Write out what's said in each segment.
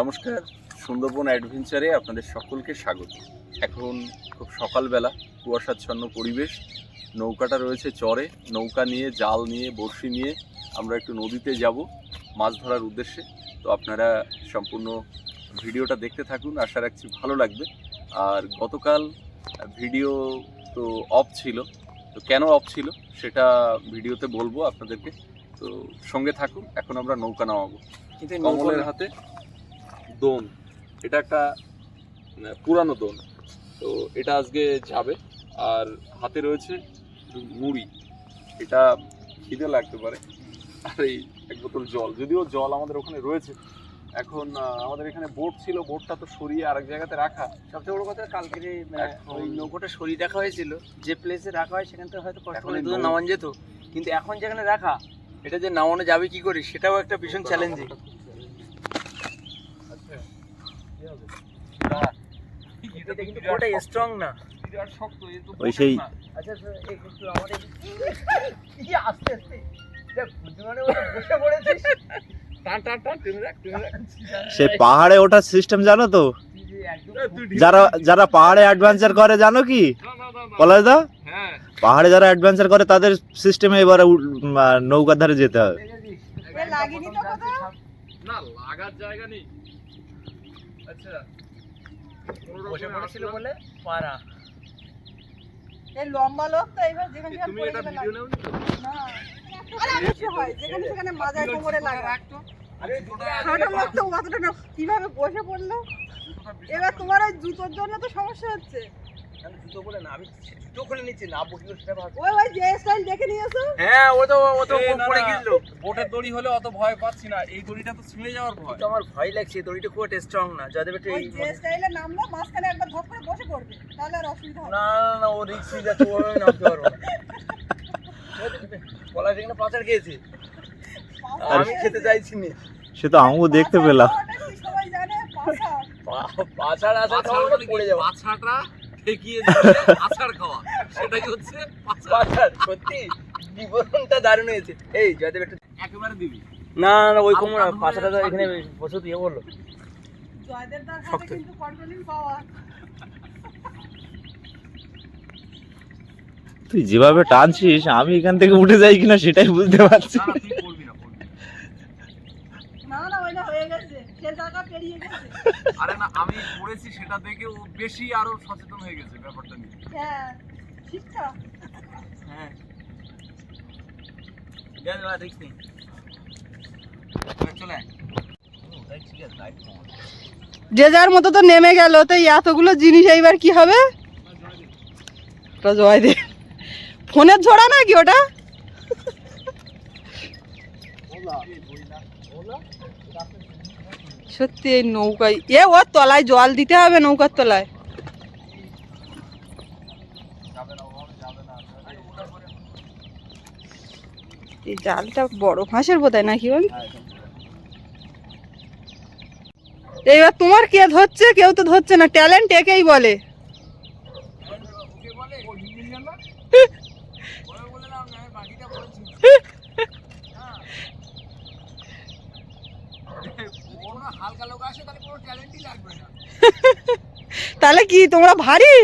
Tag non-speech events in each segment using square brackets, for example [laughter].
নমস্কার সুন্দরবন অ্যাডভেঞ্চারে আপনাদের সকলকে স্বাগত। এখন খুব সকালবেলা কুয়াশাচ্ছন্ন পরিবেশ নৌকাটা রয়েছে চরে নৌকা নিয়ে জাল নিয়ে বড়শি নিয়ে আমরা একটু নদীতে যাব মাছ ধরার উদ্দেশ্যে। তো আপনারা সম্পূর্ণ ভিডিওটা দেখতে থাকুন আশা রাখছি ভালো লাগবে। আর গতকাল ভিডিও তো অফ ছিল তো কেন অফ ছিল সেটা ভিডিওতে বলব আপনাদেরকে। তো সঙ্গে থাকুন এখন আমরা নৌকা নামাবো। কিন্তু কমলের হাতে দোন। এটা একটা পুরানো দোন। তো এটা আজকে যাবে। আর হাতে রয়েছে মুড়ি। এটা খিদে লাগতে পারে। আর এই এক বোতল জল। যদিও জল আমাদের ওখানে রয়েছে। এখন আমাদের এখানে বোট ছিল। বোটটা তো সরিয়ে আরেক জায়গাতে রাখা। সবচেয়ে বড় কথা কালকে যে মানে, ওই নৌকোটা সরিয়ে রাখা হয়েছিল যে প্লেসে রাখা হয় সেখান থেকে হয়তো কষ্ট এখন করে দুধ নামান যেত। কিন্তু এখন যেখানে রাখা এটা যে নামানো যাবে কি করে সেটাও একটা ভীষণ চ্যালেঞ্জিং এটা কিন্তু পুরোটা স্ট্রং না। ওই সেই- আচ্ছা একটু আমাদের কি আস্তে আস্তে। সে পাহাড়ে ওঠার সিস্টেম জানো তো? যারা যারা পাহাড়ে অ্যাডভেঞ্চার করে জানো কি? পলাশ দা হ্যাঁ। পাহাড়ে যারা অ্যাডভেঞ্চার করে তাদের সিস্টেমে এবারে নৌকার ধারে যেতে হবে? না লাগার জায়গা নেই। বসে পড়েছিল বলে পারা এই লম্বা লোক তো এইবার যেখানে তুমি এটা ভিডিও। না। আরে অবশ্যই হয়, যেখানে সেখানে মাজায় কোমরে লাগা। আরে ছোট লোক তো অতটা কীভাবে বসে পড়ল? এবার তোমার ওই জুতোর জন্য তো সমস্যা হচ্ছে আমি জুতো পরে না আমি জুতো খুলে নিচ্ছি না বসলে সেটা ভাগ ওই ওই যে স্টাইল দেখে নিয়েছো? হ্যাঁ ও তো ও তো পড়ে গেছিল বোটের দড়ি হলে অত ভয় পাচ্ছি না এই দড়িটা তো ছিঁড়ে যাওয়ার ভয়। তো আমার ভয় লাগছে দড়িটা খুব স্ট্রং না যাদের একটু ওই যে স্টাইলে নামলো মাঝখানে একবার ধপ করে বসে পড়বে তাহলে আর অসুবিধা হবে না। না। ও রিক্সি যাচ্ছে ও আমি নামতে পারব না। পলাশ পাচার খেয়েছে। আমি খেতে চাইছি না সে তো আমিও দেখতে পেলাম। সবাই জানে পড়ে যাব। পাছাটা ঠেকিয়ে আছাড় খাওয়া। সেটাই হচ্ছে পাচার। সত্যি। বিবরণটা দারুণ হয়েছে। এই জয়দেব একটু একেবারে দিবি। না না না ওই কোমর তো এখানে বসে দিয়ে বলল। জয়দেব দার হাতে কিন্তু কন্ট্রোলিং পাওয়ার তুই যেভাবে টানছিস আমি এখান থেকে উঠে যাই কিনা সেটাই বুঝতে পারছি। না না না না। না না ওইটা হয়ে গেছে। সে পেরিয়ে গেছে। আরে না আমি করেছি সেটা দেখে ও বেশি আরও সচেতন হয়ে গেছে ব্যাপারটা নিয়ে। হ্যাঁ ঠিকঠাক হ্যাঁ। রিক্স নেই চলে। যে যার মতো তো নেমে গেল তো এতগুলো জিনিস এইবার কি হবে? ওটা ফোনের ঝোড়া নাকি ওটা? সত্যি, এই নৌকায়। এ ওর তলায় জল দিতে হবে নৌকার তলায়। এই জালটা বড় ফাঁসের বোধহয় নাকি বল? এইবার তোমার কে ধরছে, কেউ তো ধরছে না, ট্যালেন্ট একেই বলে। তাহলে কোনো ট্যালেন্টই লাগবে না। [laughs] তাহলে কি তোমরা ভারী?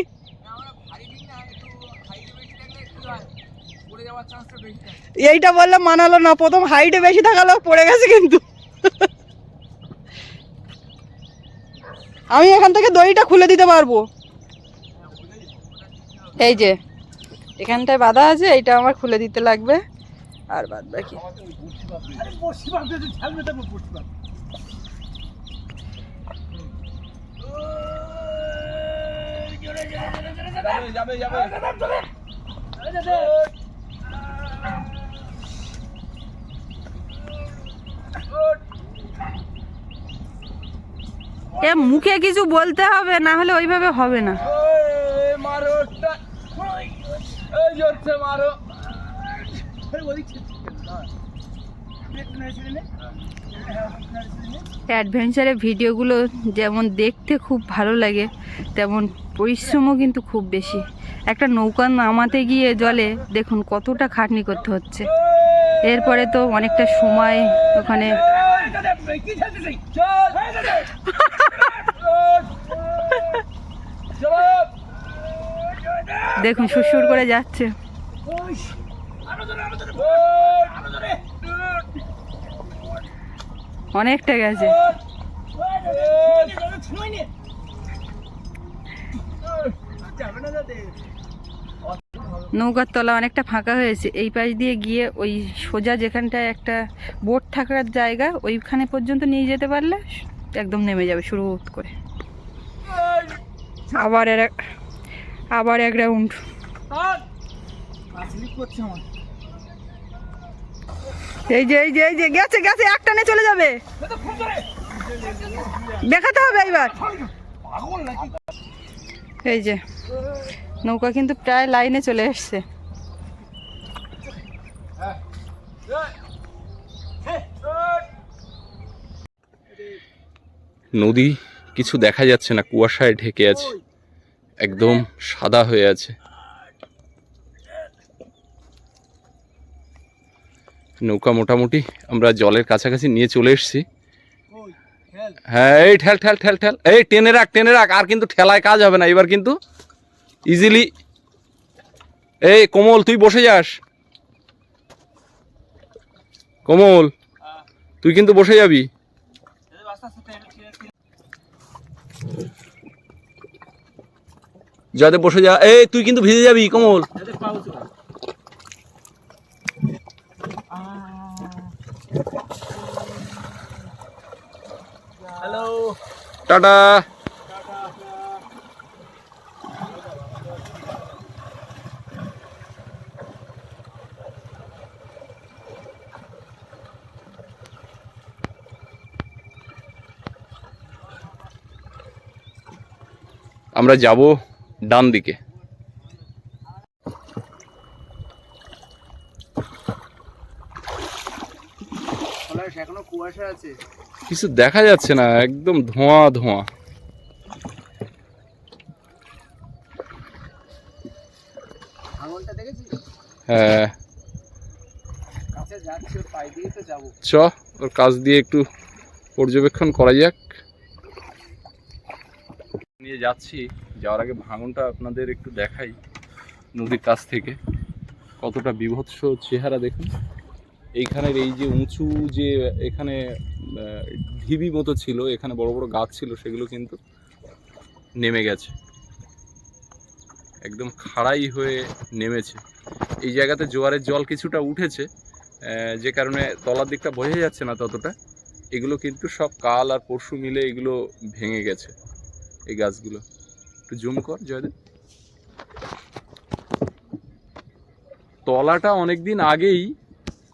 থাকলে এইটা বললে মানালো না প্রথম হাইটে বেশি থাকা লোক পড়ে গেছে কিন্তু। আমি এখান থেকে দড়িটা খুলে দিতে পারব। এই যে এখানটায় বাধা আছে এইটা আমার খুলে দিতে লাগবে। আর বাদ বাকি বসি বাঁধতে তো ছাড়বে তো বসি বাঁধ যাবে যাবে যাবে। এ মুখে কিছু বলতে হবে না হলে ওইভাবে হবে না। মারো মারো। অ্যাডভেঞ্চারের ভিডিওগুলো যেমন দেখতে খুব ভালো লাগে তেমন পরিশ্রমও কিন্তু খুব বেশি। একটা নৌকা নামাতে গিয়ে জলে দেখুন কতটা খাটনি করতে হচ্ছে। এরপরে তো অনেকটা সময় ওখানে দেখুন সুরসুর করে যাচ্ছে। অনেকটা গেছে। নৌকার তলা অনেকটা ফাঁকা হয়েছে। এই পাশ দিয়ে গিয়ে ওই সোজা যেখানটায় একটা বোট থাকার জায়গা, ওইখানে পর্যন্ত নিয়ে যেতে পারলে একদম নেমে যাবে শুরু করে। আবার এক আবার এক রাউন্ড এই যে এই যে এই যে, গেছে গেছে এক টানে চলে যাবে। দেখাতে হবে এইবার। এই যে, নৌকা কিন্তু প্রায় লাইনে চলে এসছে নদী কিছু দেখা যাচ্ছে না, কুয়াশায় ঢেকে আছে, একদম সাদা হয়ে আছে। নৌকা মোটামুটি আমরা জলের কাছাকাছি নিয়ে চলে এসেছি। হ্যাঁ এই ঠেল ঠেল ঠেল ঠেল। এই, টেনে রাখ টেনে রাখ। আর কিন্তু ঠেলায় কাজ হবে না। এবার কিন্তু ইজিলি এই, কোমল, তুই বসে যাস। কোমল, তুই কিন্তু বসে যাবি। যাতে বসে যা এই, তুই কিন্তু ভিজে যাবি, কমল। Hello tata. আমরা যাব ডান দিকে। এখনও কুয়াশা আছে। কিছু দেখা যাচ্ছে না একদম ধোঁয়া ধোঁয়া। হ্যাঁ। চ ওর কাজ দিয়ে একটু পর্যবেক্ষণ করা যাক। নিয়ে যাচ্ছি যাওয়ার আগে ভাঙনটা আপনাদের একটু দেখাই নদীর কাছ থেকে। কতটা বিভৎস চেহারা দেখুন। এইখানের এই যে উঁচু যে, এখানে ঢিবি মতো ছিল, এখানে বড় বড় গাছ ছিল, সেগুলো কিন্তু নেমে গেছে। একদম খাড়াই হয়ে নেমেছে। এই জায়গাতে জোয়ারের জল কিছুটা উঠেছে যে কারণে তলার দিকটা বোঝা যাচ্ছে না ততটা। এগুলো কিন্তু সব কাল আর পরশু মিলে এগুলো ভেঙে গেছে, এই গাছগুলো। একটু জুম কর, জয়দেব। তলাটা অনেক দিন আগেই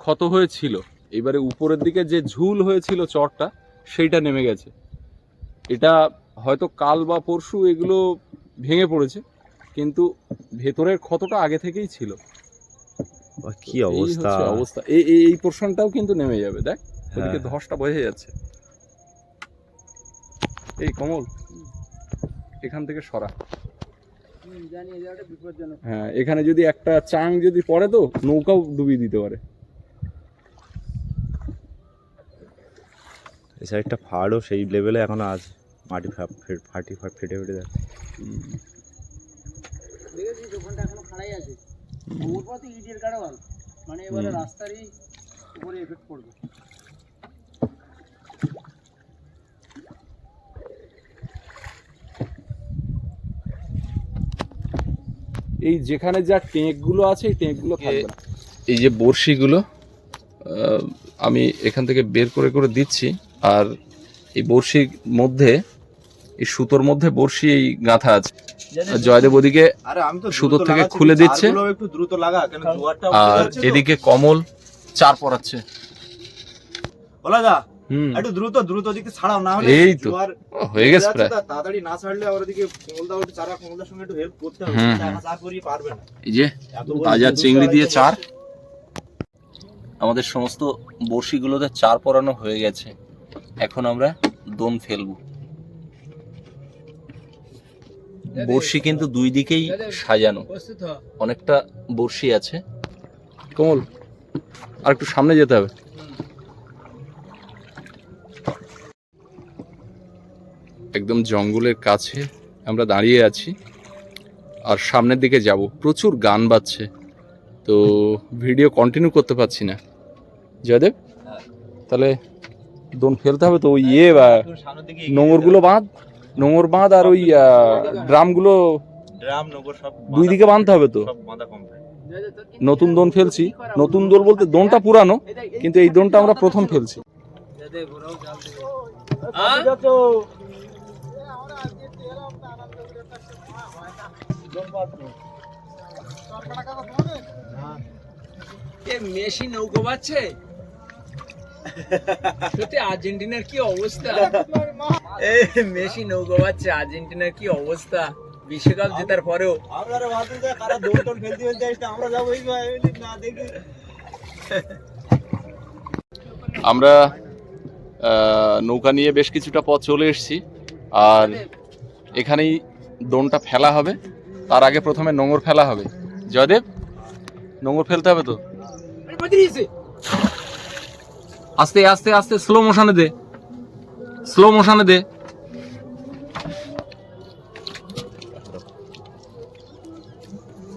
ক্ষত হয়েছিল এবারে উপরের দিকে যে ঝুল হয়েছিল চরটা সেইটা নেমে গেছে। এটা হয়তো কাল বা পরশু এগুলো ভেঙে পড়েছে কিন্তু ভেতরের ক্ষতটা আগে থেকেই ছিল। কি অবস্থা? অবস্থা। এই এই এই পোর্শনটাও কিন্তু নেমে যাবে দেখ। ওদিকে হ্যাঁ। ধসটা বোঝা যাচ্ছে। এই কমল এখান থেকে সরা। হ্যাঁ এখানে যদি একটা চাং যদি পড়ে তো নৌকাও ডুবিয়ে দিতে পারে। এই সাইডটা ফাড়ও সেই লেভেলে এখনও আছে। মাটি ফাটি ফেটে ফেটে যাচ্ছে। মানে এবারে রাস্তারই উপরে এফেক্ট পড়বে। এই যেখানে যা টেঁকগুলো আছে এই টেঁকগুলো থাকবে এই যে বড়শিগুলো আমি এখান থেকে বের করে করে দিচ্ছি। আর এই বড়শির মধ্যে এই সুতোর মধ্যে বড়শি এই গাঁথা আছে। জয়দেব ওদিকে সুতোর থেকে খুলে দিচ্ছে। একটু দ্রুত লাগা কেন জোয়ারটা আর এদিকে কমল চার পড়াচ্ছে বলা যা একটু দ্রুত দ্রুত ছাড়াও না হলে এই তো। হয়ে গেছে প্রায়। তাড়াতাড়ি না ছাড়লে আবার ওদিকে কোমলদা ওটা চারা কোমলদার সঙ্গে একটু হেল্প করতে হবে হুম, চার করিয়ে পারবে না। এই যে তাজা চিংড়ি দিয়ে চার। আমাদের সমস্ত বড়শিগুলোতে চার পরানো হয়ে গেছে। এখন আমরা দোন ফেলব। বড়শি কিন্তু দুই দিকেই সাজানো। অনেকটা বড়শি আছে। কমল আর একটু সামনে যেতে হবে। একদম জঙ্গলের কাছে আমরা দাঁড়িয়ে আছি আর সামনের দিকে যাব। প্রচুর গান বাজছে তো ভিডিও কন্টিনিউ করতে পারছি না। জয়দেব তাহলে দোন ফেলতে হবে তো ওই ইয়ে নোংরগুলো বাঁধ নোংর বাঁধ আর ওই ড্রামগুলো ড্রাম নগর সব দুই দিকে বাঁধতে হবে তো? সব বাঁধা কমপ্লিট নতুন দোন ফেলছি। নতুন দোল বলতে দোনটা পুরানো কিন্তু এই দোনটা আমরা প্রথম ফেলছি। এ মেশি নৌকো বাচ্ছে সত্যি আর্জেন্টিনার কি অবস্থা? এ মেশি নৌকো বাচ্ছে আর্জেন্টিনার কি অবস্থা? বিশ্বকাপ জেতার পরেও। আমরা এই নৌকা নিয়ে বেশ কিছুটা পথ চলে এসেছি আর এখানেই দোনটা ফেলা হবে। তার আগে প্রথমে নোঙর ফেলা হবে। জয়দেব নোঙর ফেলতে হবে তো? আস্তে আস্তে আস্তে স্লো মোশনে দে। স্লো মোশনে দে।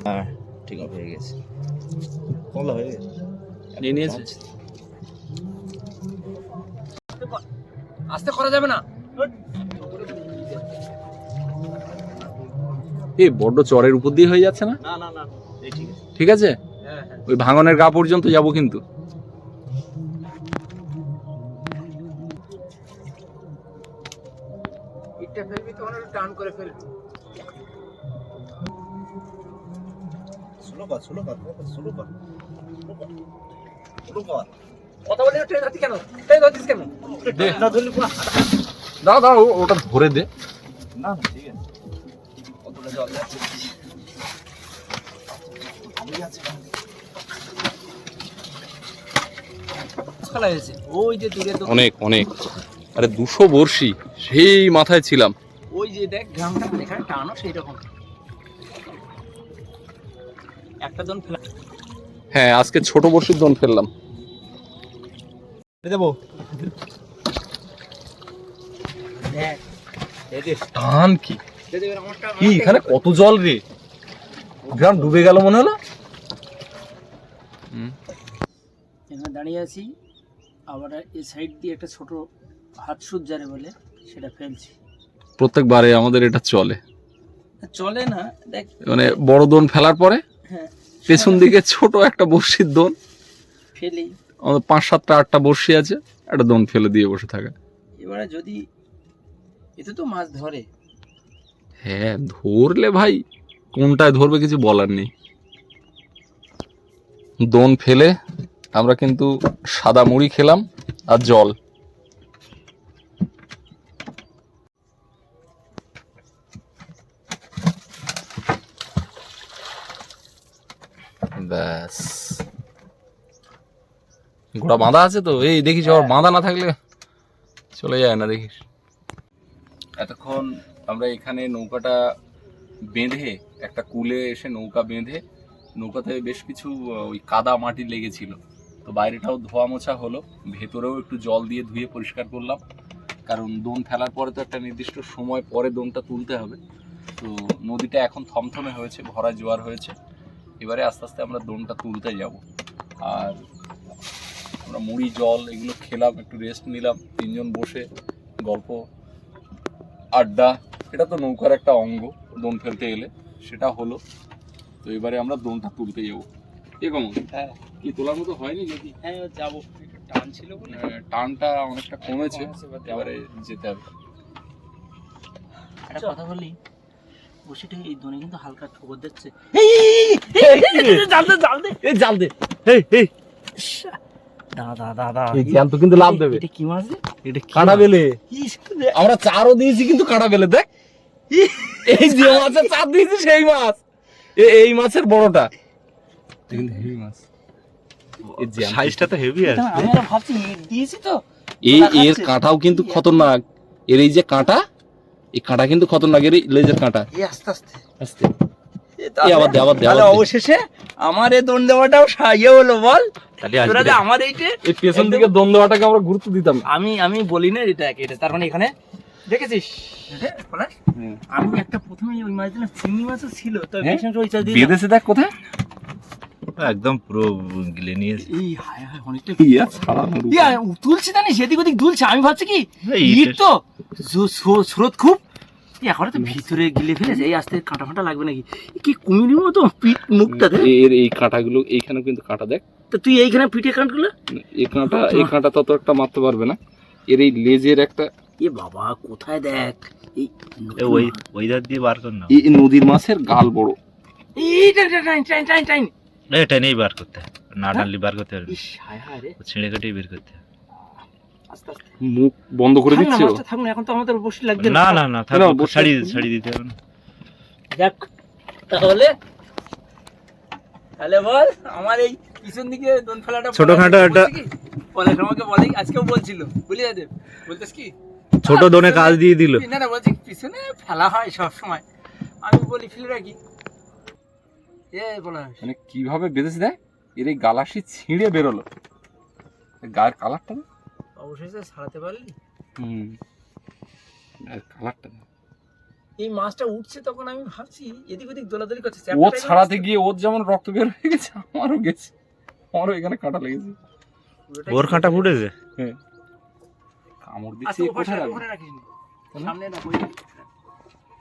হ্যাঁ ঠিক আছে হয়ে গেছে। কমলা হয়ে গেছে। নিয়ে নিয়েছে? আস্তে করা যাবে না। এই বড্ড চরের উপর দিয়ে হয়ে যাচ্ছে না? না না না ঠিক আছে। ঠিক আছে? হ্যাঁ হ্যাঁ। ওই ভাঙনের গা পর্যন্ত যাব কিন্তু। ধরতিস কেন? দে না ধরলি পুরো দাঁড়া দাঁড়া ও- ওটা ধরে দে। না ঠিক আছে। কতটা জল যাচ্ছে ওই যে দূরে তো অনেক অনেক। আরে দুশো বর্ষি সেই মাথায় ছিলাম। ওই যে দেখ গ্রামটা এখানে টানো সেই রকম একটা জন ফেলা হ্যাঁ আজকে ছোট বর্ষির দন ফেললাম। দেবো? দেখ টান কি? কি এখানে কত জল রে? গ্রাম ডুবে গেল মনে হলো? এখানে দাঁড়িয়ে আছি আবার এই সাইড দিয়ে একটা ছোট হাত সুজারে বলে সেটা ফেলছি। প্রত্যেকবারে আমাদের এটা চলে। চলে না দেখ। মানে বড় দোন ফেলার পরে হ্যাঁ। পেছন দিকে ছোট একটা বর্ষির দোন। ফেলি। আমাদের পাঁচ সাতটা আটটা বর্ষি আছে একটা দোন ফেলে দিয়ে বসে থাকা। এবারে যদি এতে তো মাছ ধরে। হ্যাঁ ধরলে ভাই কোনটায় ধরবে কিছু বলার নেই। দোন ফেলে আমরা কিন্তু সাদা মুড়ি খেলাম আর জল। ব্যাস। ঘোড়া বাঁধা আছে তো? এই দেখিস আবার বাঁধা না থাকলে চলে যায় না দেখিস। এতক্ষণ আমরা এখানে নৌকাটা বেঁধে একটা কুলে এসে নৌকা বেঁধে নৌকাতে বেশ কিছু ওই কাদা মাটি লেগেছিল। তো বাইরেটাও ধোয়া মোছা হলো ভেতরেও একটু জল দিয়ে ধুয়ে পরিষ্কার করলাম। কারণ দোন ফেলার পরে তো একটা নির্দিষ্ট সময় পরে দোনটা তুলতে হবে। তো নদীটা এখন থমথমে হয়েছে ভরা জোয়ার হয়েছে। এবারে আস্তে আস্তে আমরা দোনটা তুলতে যাব। আর আমরা মুড়ি জল এগুলো খেলাম একটু রেস্ট নিলাম তিনজন বসে গল্প আড্ডা। এটা তো নৌকার একটা অঙ্গ দোন ফেলতে এলে সেটা হলো। তো এবারে আমরা দোনটা তুলতে যাব। এ কেমন হ্যাঁ। কি তোলার মতো হয়নি নাকি? হ্যাঁ যাব। টান ছিল বলে। টানটা অনেকটা কমেছে। এবারে যেতে হবে। একটা কথা বলি বসিটা এই দোনে কিন্তু হালকা ঠোকর দিচ্ছে। জাল দে জাল দে। এই জাল দে। এই এই। দাদা দাদা দাদা এই জ্যান্ত কিন্তু লাভ দেবে। এটা কি মাছ এটা কাঁটা বেলে। আমরা চারও দিয়েছি কিন্তু কাঁটা বেলে দেখ। এই যে মাছের চার দিয়েছি সেই মাছ। এই মাছের বড়টা। কিন্তু হেভি মাছ। সাইজটা তো হেভি আছে। আমি ভাবছি দিয়েছি তো। এই এর কাঁটাও কিন্তু খতরনাক। এর এই যে কাঁটা এই কাঁটা কিন্তু খতরনাক এর এই লেজের কাঁটা। এই আস্তে আস্তে। আস্তে। এই আবার দে আবার দে তাহলে অবশেষে আমার এই দোন দেওয়াটাও সাইয়ে হলো বল। তাহলে আমার এইটে এই পেছন দিকে দ্বন্দ্বটাকে আমরা গুরুত্ব দিতাম। আমি আমি বলি না এটা এটা তার মানে এখানে দেখেছিস? পলাশ? হুম। আমি একটা প্রথমে ওই মাছ দিলাম চিংড়ি মাছও ছিল তো হ্যাঁ? ওই চাষ দিয়ে বেঁধেছে দেখ কোথায়? একদম পুরো গিলে নিয়েছে। এই হায় হায় অনেকটা ইয়া তুলছে জানিস এদিক ওদিক দুলছে আমি ভাবছি কি ইট তো? স্রোত খুব? এখন তো ভিতরে গিলে ফেলেছে এই আসতে কাঁটা ফাঁটা লাগবে নাকি? কি কুমিরের মতো পিঠ মুখটাতে এর এই কাঁটাগুলো এইখানে কিন্তু কাঁটা দেখ। তো তুই এইখানে পিঠে কাঁটগুলো এই কাঁটা এই কাঁটা তত একটা মারতে পারবে না। এর এই লেজের একটা এ বাবা কোথায় দেখ? এই ওই ওই দিয়ে বার কর না। এই নদীর মাছের গাল বড়। এই টাইন টাইন টাইন টাইন টাইন এটা নেই বার করতে। না টানলে বার করতে পারবে। হায় হায় ছিঁড়ে কেটে বের করতে হবে। আস্তে আস্তে। মুখ বন্ধ করে থাক দিচ্ছে? ও। মাছটা থাক এখন তো আমাদের বসে লাগবে না। না না থাক না, বসে- ছাড়ি ছাড়ি দিতে হবে তাহলে তাহলে বল আমার এই পিছন দিকে দোন ফেলাটা ছোটখাটো একটা- পলাশ আমাকে বলে আজকেও বলছিল বলি যাতে বলতেস কি? ছোট দোনে কাজ দিয়ে দিল। না না বলছি পিছনে ফেলা হয় সব সময় আমি বলি ফেলে রাখি। এ পলাশ। মানে কীভাবে বেঁধেছে দেখ? এর এই গালাসি ছিঁড়ে বেরোলো। গায়ের কালারটা। অবশেষে ছাড়াতে পারলি? হুম। গায়ের কালারটা। এই মাছটা উঠছে তখন আমি ভাবছি এদিক ওদিক দোলাদলি করছে ও ছাড়াতে গিয়ে ওর যেমন রক্ত বের হয়ে গেছে আমারও গেছে। আমারও এখানে কাঁটা লেগেছে। ওর কাঁটা ফুটেছে? কামড় আচ্ছা, দিচ্ছে কোথায় রাখ, রাখবে? নি। সামনে রাখ, ওই।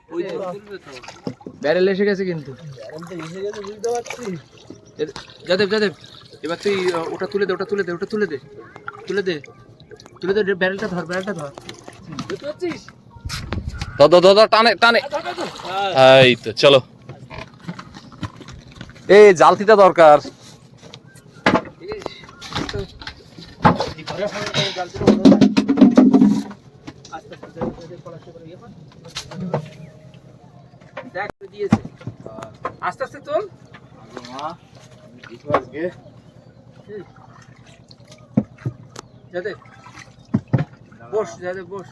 ওই দিকে তুলবে তো। ব্যারেল এসে গেছে কিন্তু। এ- যাদেব যাদেব এবার তুই ওটা তুলে দে ওটা তুলে দে ওটা তুলে দে তুলে দে। তুলে দে ব্যারেলটা ধর ব্যারেলটা ধর। বুঝতে পারছিস দাদা দাদা টানে টানে। এই তো চলো। এই জালতিটা দরকার। ধীরে ধীরে আস্তে আস্তে তোল। যাতে বস যাতে বস।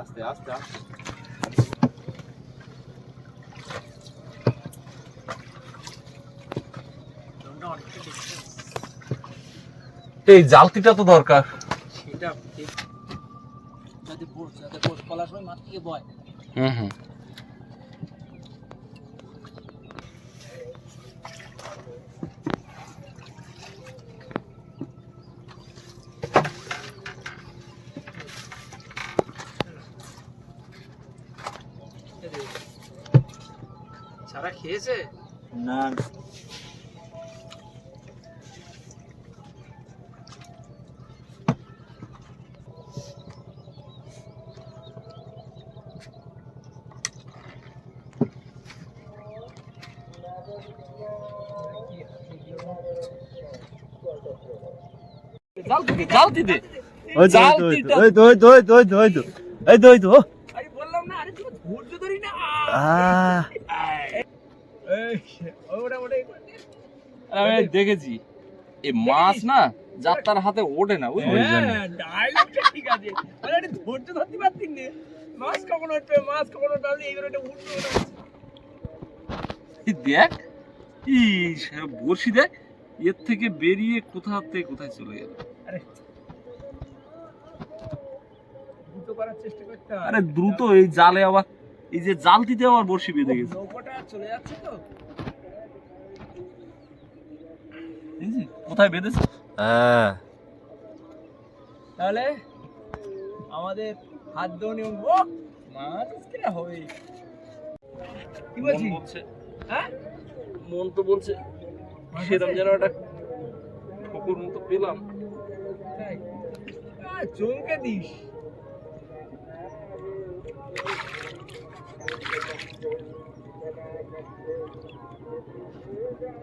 আস্তে আস্তে আস্তে। এই জালতিটা তো দরকার। সেটা ঠিক। যাতে বস যাতে বস পলাশ ওই মাঠ থেকে বয়। হুম হুম সারা খেয়েছে না জালতি দে জালতি দে ওই তো ওই তো ওই তো ওই তো ওই তো ওই তো এই তো ওই তো আরে বললাম না আরে তুমি ধৈর্য ধরি না আহ এই ওটা ওটা আমি দেখেছি। এই মাছ না যার তার হাতে ওঠে না বুঝলি? হ্যাঁ ডায়লগটা ঠিক আছে। আরে আরে ধৈর্য ধরতে পারতিস না। মাছ কখন উঠবে মাছ কখন উঠবে এইবার এটা উঠবে না। দেখ এই সে- বড়শি দেখ এর থেকে বেরিয়ে কোথা থেকে কোথায় চলে গেল? দ্রুত করার চেষ্টা করতে আরে দ্রুত এই জালে আবার এই যে জালতিতে আবার বড়শি বেঁধে গেছে। নৌকোটা চলে যাচ্ছে তো দেখেছিস? কোথায় বেঁধেছে হ্যাঁ। তাহলে আমাদের হাত ধোনি ও মাছ আজকে হবে? কি মন বলছিস? হ্যাঁ? মন তো বলছে। সেরকম যেন একটা ঠকুর মতো পেলাম। তাই? চমকে দিস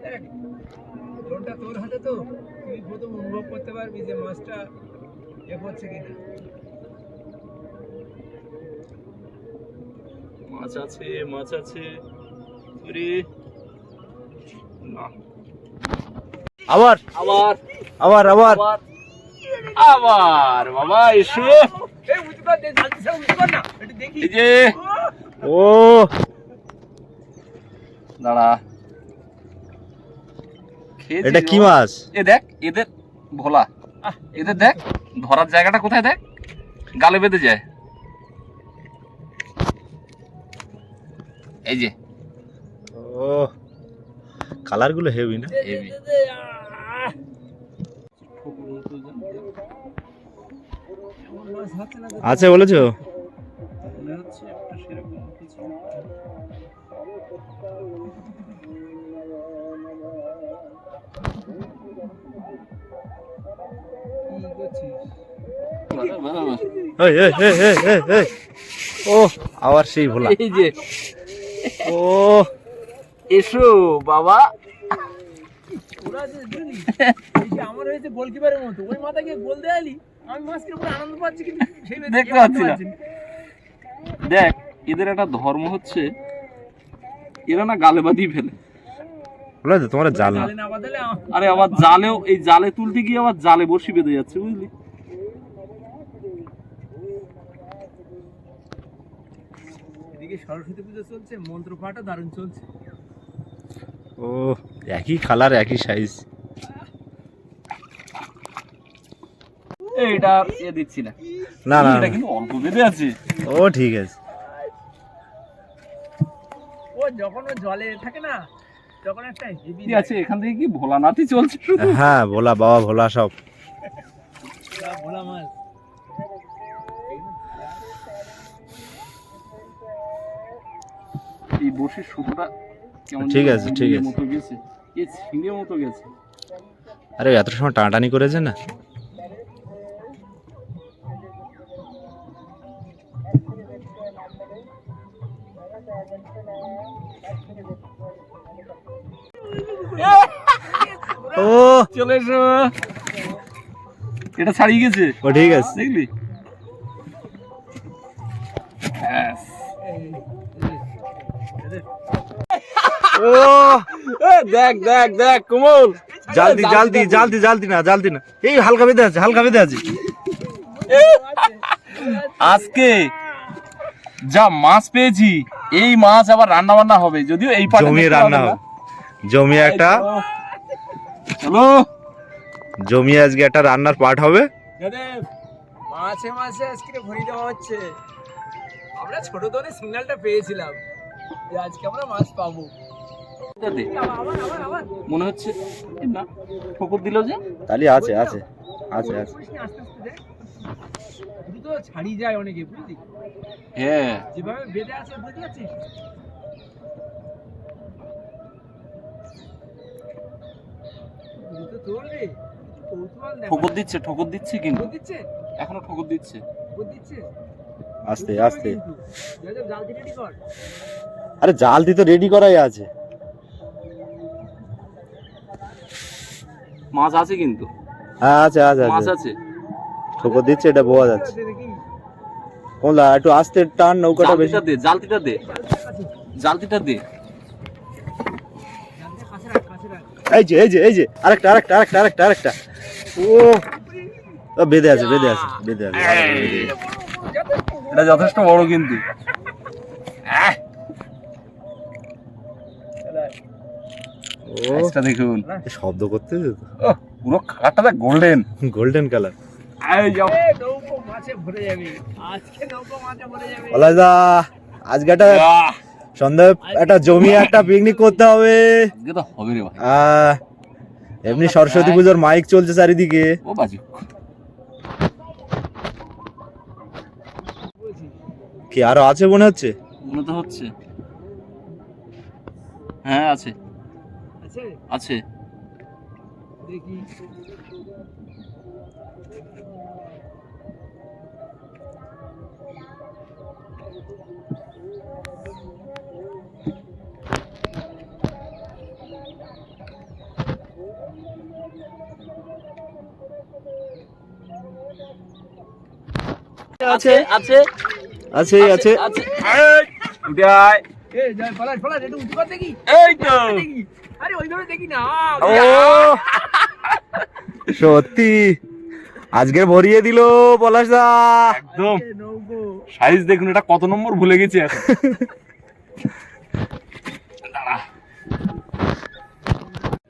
দেখ, তোর হাতে তো তুই প্রথম অনুভব করতে পারবি যে মাছটা এ করছে কিনা। মাছ আছে মাছ আছে। না। আবার? আবার। আবার আবার? আবার। বাবা এসো। এই যে। ও। দাঁড়া। এটা কি মাছ? এ দেখ এদের ভোলা। এদের দেখ ধরার জায়গাটা কোথায় দেখ? গালে বেঁধে যায়। এই যে। ও কালারগুলো হেভি না? হেভি আছে বলেছ? মনে হচ্ছে একটা সেরকম কিছু ও আবার সেই ভোলা। এই যে। ও। এসো বাবা। আমার হয়েছে গোলকিপারের মতো ওই মাথা গোল দেয়ালি আমি আনন্দ পাচ্ছি কিন্তু দেখতে পাচ্ছি দেখ এদের একটা ধর্ম হচ্ছে এরা না গালে বাঁধিয়ে ফেলে। বলে তো তোমার জাল না। আরে আবার জালেও এই জালে তুলতে গিয়ে আবার জালে বসি বেঁধে যাচ্ছে বুঝলি? এদিকে সরস্বতী পুজো চলছে মন্ত্র পাঠও দারুণ চলছে। ও একই কালার একই সাইজ এইটা এ দিচ্ছি না। না না এটা কিন্তু অল্প বেঁধে আছে। ও ঠিক আছে। ও যখন ও জলে থাকে না আছে এখান থেকে কি ভোলানাথই চলছে? হ্যাঁ ভোলা বাবা ভোলা সব। ভোলা মাছ। এই সুতোটা কেমন ঠিক আছে, ঠিক আছে। গেছে। মতো গেছে। আরে এত সময় টানাটানি করেছে না? চলে এসো। এটা ছাড়িয়ে গেছে? ও ঠিক আছে। দেখলি? ও দেখ দেখ দেখ কোমল। জাল দি জাল দি জাল দি জাল দি না জাল দি না। এই হালকা বেঁধে আছে হালকা বেঁধে আছে। আজকে যা মাছ পেয়েছি এই মাছ আবার রান্না বান্না হবে যদিও এই জমিয়ে রান্না হবে হবে। জমিয়ে একটা চলো। জমিয়ে আজকে একটা রান্নার পার্ট হবে। মাছে মাছে আজকে ভরি দেওয়া হচ্ছে। আমরা ছোট ধরে সিগন্যালটা পেয়েছিলাম যে আজকে আমরা মাছ পাবো। মনে হচ্ছে না ঠোকর দিল যে? তালি আছে আছে আছে আছে। দ্রুত ছাড়িয়ে যায় অনেকে বুঝলি? হ্যাঁ। যেভাবে বেঁধে আছে বুঝতে পারছিস ঠোকর দিচ্ছে ঠোকর দিচ্ছে কিন্তু। এখনও ঠোকর দিচ্ছে। আস্তে আস্তে। আরে জাল দি তো রেডি করাই আছে। মাছ আছে কিন্তু। হ্যাঁ আছে আছে মাছ আছে। ঠোকর দিচ্ছে এটা বোঝা যাচ্ছে। কোনটা একটু আস্তে টান নৌকাটা বেশি। দে জালতিটা দে। জালতিটা দে জালটা কাছে রাখ কাছে রাখ এই যে এই যে এই যে আরেকটা আরেকটা আরেকটা আরেকটা আরেকটা। ও ও, বেঁধে আছে বেঁধে আছে বেঁধে আছে। এটা যথেষ্ট বড় কিন্তু। ও। দেখুন। শব্দ করতে পুরো কাটাটা গোল্ডেন গোল্ডেন কালার এই যাও এ, নৌকো মাছে ভরে যাবে। আজকে একটা সন্ধ্যা একটা জমিয়ে একটা পিকনিক করতে হবে। এমনি সরস্বতী পুজোর মাইক চলছে চারিদিকে। কি আরও আছে মনে হচ্ছে? মনে তো হচ্ছে। হ্যাঁ আছে। আছে? আছে। দেখি। আছে আছে আছে। আছে। আছে উঠে আয়। এ যাই পলাশ পলাশ একটু উঁচু কর দেখি। এই তো। আরে ওইভাবে দেখি না। ও। সত্যি। আজকে ভরিয়ে দিল পলাশদা একদম। সাইজ দেখুন এটা কত নম্বর ভুলে গেছি এখন।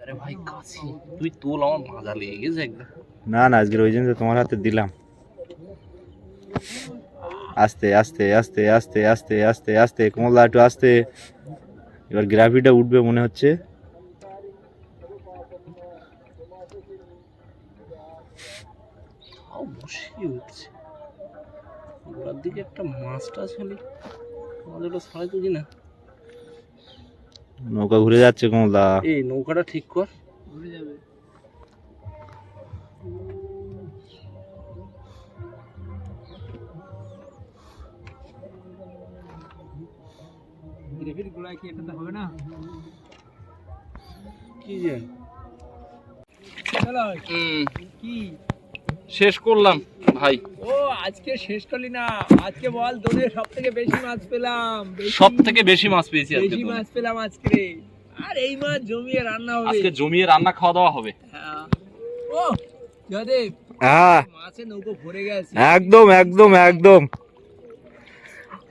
আরে ভাই কাছি। তুই তোল আমার মাজা লেগে গেছে একদম। না না আজকের ওই জন্য তোমার হাতে দিলাম। আস্তে আস্তে আস্তে আস্তে আস্তে আস্তে আস্তে কমলদা একটু আস্তে। এবার গ্রাভিটা উঠবে মনে হচ্ছে। তাও বসিয়ে গোড়ার দিকে একটা মাছ টাছ আমাদের ওটা তুলি না নৌকা ঘুরে যাচ্ছে কমলদা এই নৌকাটা ঠিক কর। ঘুরে যাবে। গ্রেভির গোড়ায় কি এটাতে হবে না? কি যে? চলো কি? শেষ করলাম ভাই। ও আজকে শেষ করলি না। আজকে বল দোনে সব থেকে বেশি মাছ পেলাম। সব থেকে বেশি মাছ পেয়েছি আজকে বেশি মাছ পেলাম আজকে আর এই মাছ জমিয়ে রান্না হবে। আজকে জমিয়ে রান্না খাওয়া দাওয়া হবে। হ্যাঁ। ও জয়দেব। হ্যাঁ। মাছে নৌকো ভরে গেছে। একদম একদম একদম।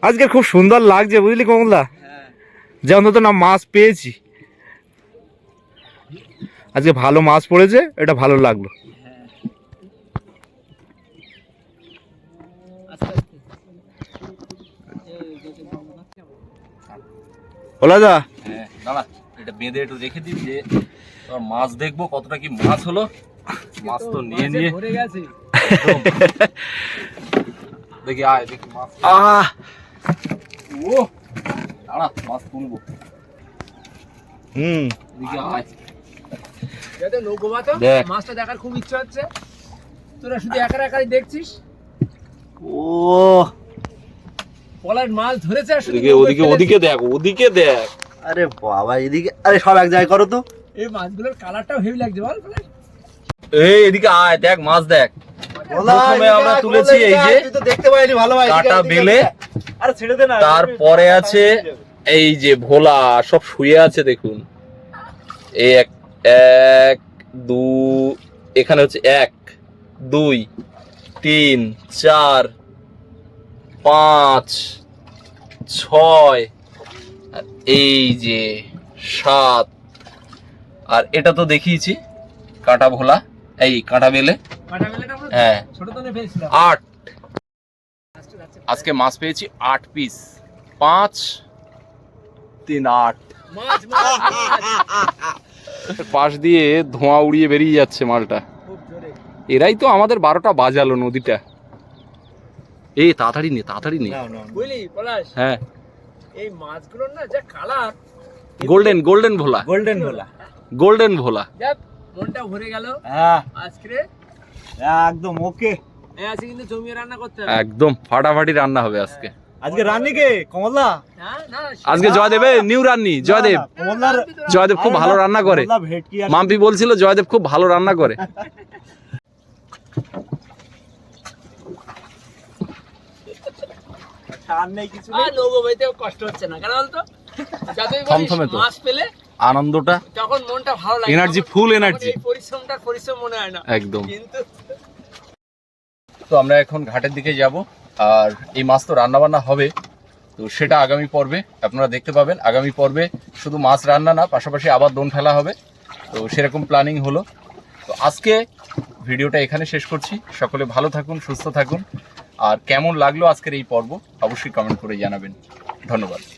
আজকে খুব সুন্দর লাগছে বুঝলি কমলা? হ্যাঁ যে অন্তত না মাছ পেয়েছি। আজকে ভালো মাছ পড়েছে এটা ভালো লাগল। হ্যাঁ? ওলা দা হ্যাঁ এটা বেঁধে একটু রেখে দিই যে তোমার মাছ দেখব কতটা কি মাছ হলো। মাছ তো নিয়ে নিয়ে। দেখি আয় দেখি মাছ। আহ! ও দাঁড়া মাছ তুলবো হুম দেখি। মাছটা দেখার খুব ইচ্ছা হচ্ছে তোরা শুধু একা একাই দেখছিস ও পলার মাছ ধরেছে আর ওদিকে ওদিকে ওদিকে দেখ ওদিকে দেখ আরে বাবা এদিকে আরে সব এক জায়গায় করো তো এই মাছগুলোর কালারটাও হেভি লাগছে বল এই এদিকে আয় দেখ মাছ দেখ প্রথমে আমরা তুলেছি এই যে দেখতে পাইনি ভালো কাটা বেলে আরে ছেড়ে দে না তারপরে আছে এই যে ভোলা সব শুয়ে আছে দেখুন। এই এক এক দু এখানে হচ্ছে এক দুই তিন চার পাঁচ ছয় আর এই যে সাত। আর এটা তো দেখিয়েছি কাঁটা ভোলা এই কাঁটা বেলে। হ্যাঁ। আট। আজকে মাছ পেয়েছি আট পিস পাঁচ তিন আট। পাশ দিয়ে ধোঁয়া উড়িয়ে বেরিয়ে যাচ্ছে মালটা। এরাই তো আমাদের বারোটা বাজালো নদীটা। এই তাড়াতাড়ি নে তাড়াতাড়ি নে। বুঝলি পলাশ? হ্যাঁ। এই মাছগুলোর না যা কালার। গোল্ডেন গোল্ডেন ভোলা। গোল্ডেন ভোলা। গোল্ডেন ভোলা। যাক মনটা ভরে গেল। হ্যাঁ। আজকে? একদম ওকে এই আজকে কিন্তু জমিয়ে রান্না করতে হবে। একদম ফাটাফাটি রান্না হবে আজকে। আজকে রান্নি কে কমলদা আজকে জয়দেব নিউ রান্নি জয়দেব। জয়দেব খুব ভালো রান্না করে। মাম্পি বলছিল জয়দেব খুব ভালো রান্না করে। থমথমে তো। আনন্দটা তখন মনটা ভালো লাগে তখন energy। এই পরিশ্রমটার পরিশ্রম মনে হয় না। একদম। কিন্তু তো আমরা এখন ঘাটের দিকে যাব। আর এই মাছ তো রান্না বান্না হবে, তো সেটা আগামী পর্বে, আপনারা দেখতে পাবেন, আগামী পর্বে শুধু মাছ রান্না না, পাশাপাশি আবার দোন ফেলা হবে, তো সেরকম প্ল্যানিং হলো। তো আজকে ভিডিওটা এখানে শেষ করছি, সকলে ভালো থাকুন, সুস্থ থাকুন, আর কেমন লাগল আজকের এই পর্ব, অবশ্যই কমেন্ট করে জানাবেন। ধন্যবাদ।